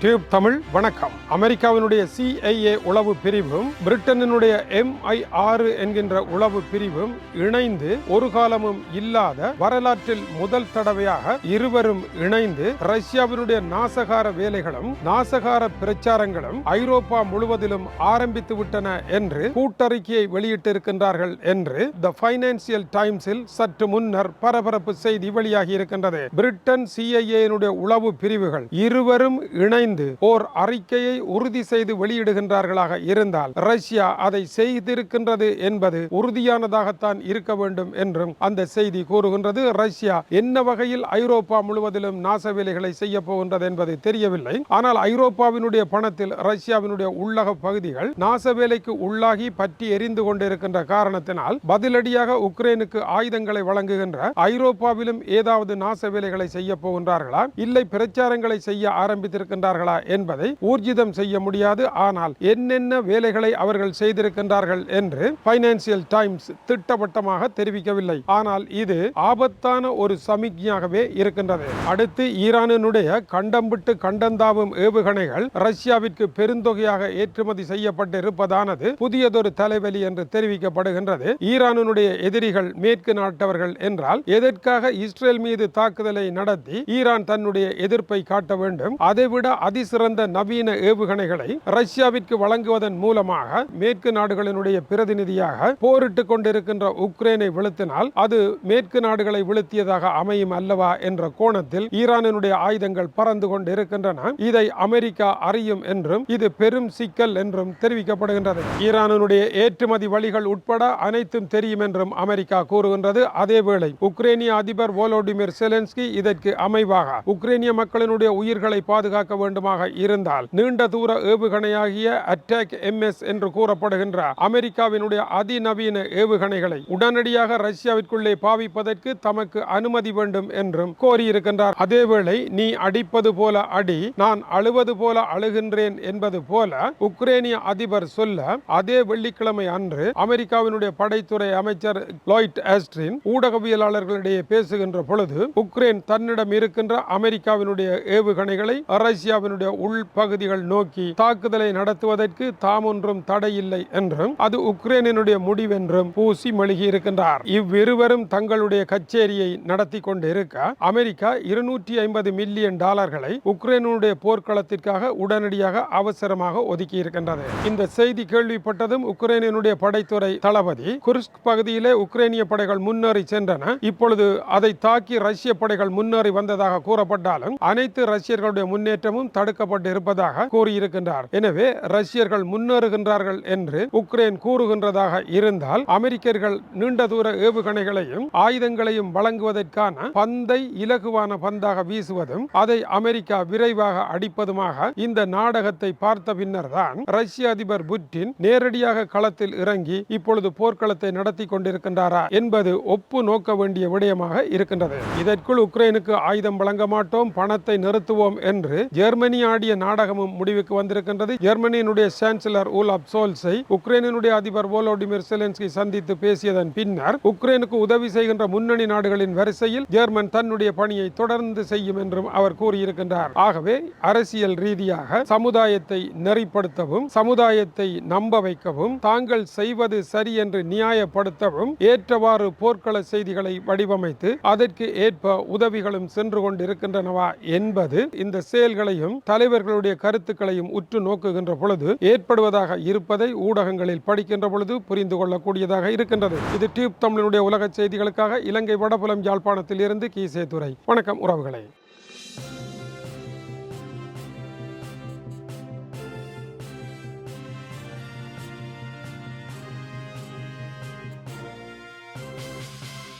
Tube Tamil வணக்கம். அமெரிக்காவினுடைய CIA உளவு பிரிவும் பிரிட்டனினுடைய எம்ஐ ஆறு என்கின்ற உளவு பிரிவும் இணைந்து ஒரு காலமும் இல்லாத வரலாற்றில் முதல் தடவையாக இருவரும் இணைந்து ரஷ்யாவினுடைய நாசகார வேலைகளும் நாசகார பிரச்சாரங்களும் ஐரோப்பா முழுவதிலும் ஆரம்பித்து விட்டன என்று கூட்டறிக்கையை வெளியிட்டிருக்கின்றார்கள் என்று த பைனான்சியல் டைம்ஸில் சற்று முன்னர் பரபரப்பு செய்தி வெளியாகி இருக்கின்றது. பிரிட்டன் சிஐஏனுடைய உளவு பிரிவுகள் இருவரும் இணைந்து ஓர் அறிக்கையை உறுதி செய்து வெளியிடுகின்றார்களாக இருந்தால் ரஷ்யா அதை செய்திருக்கின்றது என்பது உறுதியானதாகத்தான் இருக்க வேண்டும் என்றும் அந்த செய்தி கூறுகின்றது. ரஷ்யா என்ன வகையில் ஐரோப்பா முழுவதிலும் நாச வேலைகளை செய்ய போகின்றது என்பது தெரியவில்லை. ஆனால் ஐரோப்பாவினுடைய பணத்தில் ரஷ்யாவினுடைய உள்ளக பகுதிகள் நாச வேலைக்கு உள்ளாகி பற்றி எரிந்து கொண்டிருக்கின்ற காரணத்தினால் பதிலடியாக உக்ரைனுக்கு ஆயுதங்களை வழங்குகின்ற ஐரோப்பாவிலும் ஏதாவது நாச வேலைகளை செய்ய போகின்றார்களா? இல்லை பிரச்சாரங்களை செய்ய ஆரம்பித்திருக்கின்றார் ஆரம்பித்திருக்கின்றார்களா என்பதை ஊர்ஜிதம் செய்ய முடியாது. ஆனால் என்னென்ன வேலைகளை அவர்கள் செய்திருக்கின்றார்கள் என்று பைனான்சியல் டைம்ஸ் திட்டவட்டமாக தெரிவிக்கவில்லை. ஆனால் இது ஆபத்தான ஒரு சமிக்ஞையாகவே இருக்கின்றது. அடுத்து ஈரானினுடைய கண்டம்பிட்டு கண்டந்தாவும் ஏவுகணைகள் ரஷ்யாவிற்கு பெருந்தொகையாக ஏற்றுமதி செய்யப்பட்டு இருப்பதானது புதியதொரு தலைவலி என்று தெரிவிக்கப்படுகின்றது. ஈரானினுடைய எதிரிகள் மேற்கு நாட்டவர்கள் என்றால் எதற்காக இஸ்ரேல் மீது தாக்குதலை நடத்தி ஈரான் தன்னுடைய எதிர்ப்பை காட்ட வேண்டும்? அதைவிட அதிசிறந்த நவீன ஏவுகணைகளை ரஷ்யாவிற்கு வழங்குவதன் மூலமாக மேற்கு நாடுகளினுடைய பிரதிநிதியாக போரிட்டுக் கொண்டிருக்கின்ற உக்ரைனை வீழ்த்தினால் அது மேற்கு நாடுகளை வீழ்த்தியதாக அமையும் அல்லவா என்ற கோணத்தில் ஈரானினுடைய ஆயுதங்கள் பறந்து கொண்டிருக்கின்றன. இதை அமெரிக்கா அறியும் என்றும் இது பெரும் சிக்கல் என்றும் தெரிவிக்கப்படுகின்றது. ஈரானினுடைய ஏற்றுமதி வழிகள் உட்பட அனைத்தும் தெரியும் என்றும் அமெரிக்கா கூறுகின்றது. அதேவேளை உக்ரைனிய அதிபர் வோலோடிமிர் செலன்ஸ்கி இதற்கு அமைவாக உக்ரைனிய மக்களினுடைய உயிர்களை பாதுகாக்க வேண்டும் வேண்டுமாக இருந்தால் நீண்ட தூர ஏவுகணையாகிய அட்டாக் எம்எஸ் என்று கூறப்படுகின்ற அமெரிக்காவினுடைய அதிநவீன ஏவுகணைகளை உடனடியாக ரஷ்யாவிற்குள்ளே பாவிப்பதற்கு தமக்கு அனுமதி வேண்டும் என்றும் கோரியிருக்கின்றார். அதேவேளை நீ அடிப்பது போல அடி நான் அழுவது போல அழுகின்றேன் என்பது போல உக்ரைனிய அதிபர் சொல்ல அதே வெள்ளிக்கிழமை அன்று அமெரிக்காவினுடைய படைத்துறை அமைச்சர் லாய்ட் ஆஸ்ட்ரின் ஊடகவியலாளர்களிடையே பேசுகின்ற பொழுது உக்ரைன் தன்னிடம் இருக்கின்ற அமெரிக்காவினுடைய ஏவுகணைகளை இந்தியாவினுடைய உள்பகுதிகள் நோக்கி தாக்குதலை நடத்துவதற்கு தாம் ஒன்றும் தடையில்லை என்றும் அது உக்ரைனினுடைய முடிவென்றும் பூசி மெழுகி இருக்கின்றார். இவ்விருவரும் தங்களுடைய கச்சேரியை நடத்தி கொண்டிருக்க அமெரிக்கா இருநூற்றி ஐம்பது மில்லியன் டாலர்களை உக்ரைனுடைய போர்க்களத்திற்காக உடனடியாக அவசரமாக ஒதுக்கி இருக்கின்றது. இந்த செய்தி கேள்விப்பட்டதும் உக்ரைனினுடைய படைத்துறை தளபதி குர்ஸ்க் பகுதியிலே உக்ரைனிய படைகள் முன்னேறி சென்றன. இப்பொழுது அதை தாக்கி ரஷ்ய படைகள் முன்னேறி வந்ததாக கூறப்பட்டாலும் அனைத்து ரஷ்யர்களுடைய முன்னேற்றமும் தடுக்கப்பட்டு இருப்பதாக கூறியிருக்கின்றார். எனவே ரஷ்யர்கள் முன்னேறுகின்றார்கள் என்று உக்ரைன் கூறுகின்றதாக இருந்தால் அமெரிக்கர்கள் நீண்ட தூர ஏவுகணைகளையும் ஆயுதங்களையும் வழங்குவதற்கான பந்தை இலகுவான பந்தாக வீசுவதும் அதை அமெரிக்கா விரைவாக அடிப்பதுமாக இந்த நாடகத்தை பார்த்த பின்னர் தான் ரஷ்ய அதிபர் புட்டின் நேரடியாக களத்தில் இறங்கி இப்பொழுது போர்க்களத்தை நடத்தி கொண்டிருக்கின்றாரா என்பது ஒப்பு நோக்க வேண்டிய விடயமாக இருக்கின்றது. இதற்குள் உக்ரைனுக்கு ஆயுதம் வழங்க மாட்டோம் பணத்தை நிறுத்துவோம் என்று ஜெர்மனி ஆடிய நாடகமும் முடிவுக்கு வந்திருக்கின்றது. ஜெர்மனியினுடைய சான்சலர் ஊலாப் சோல்ஸை உக்ரைனினுடைய அதிபர் வோலோடிமிர் செலன்ஸ்கி சந்தித்து பேசியதன் பின்னர் உக்ரைனுக்கு உதவி செய்கின்ற முன்னணி நாடுகளின் வரிசையில் ஜெர்மன் தன்னுடைய பணியை தொடர்ந்து செய்யும் என்றும் அவர் கூறியிருக்கின்றார். ஆகவே அரசியல் ரீதியாக சமுதாயத்தை நெறிப்படுத்தவும் சமுதாயத்தை நம்ப வைக்கவும் தாங்கள் செய்வது சரி என்று நியாயப்படுத்தவும் ஏற்றவாறு போர்க்கள செய்திகளை வடிவமைத்து அதற்கு ஏற்ப உதவிகளும் சென்று கொண்டிருக்கின்றனவா என்பது இந்த செயல்களையும் தலைவர்களுடைய கருத்துக்களையும் உற்று நோக்குகின்ற பொழுது ஏற்படுவதாக இருப்பதை ஊடகங்களில் படிக்கின்ற பொழுது புரிந்து கொள்ளக்கூடியதாக இருக்கின்றது. இது டியூப் தமிழனுடைய உலக செய்திகளுக்காக இலங்கை வடபுலம் யாழ்ப்பாணத்தில் இருந்து கீசே துறை வணக்கம் உறவுகளை.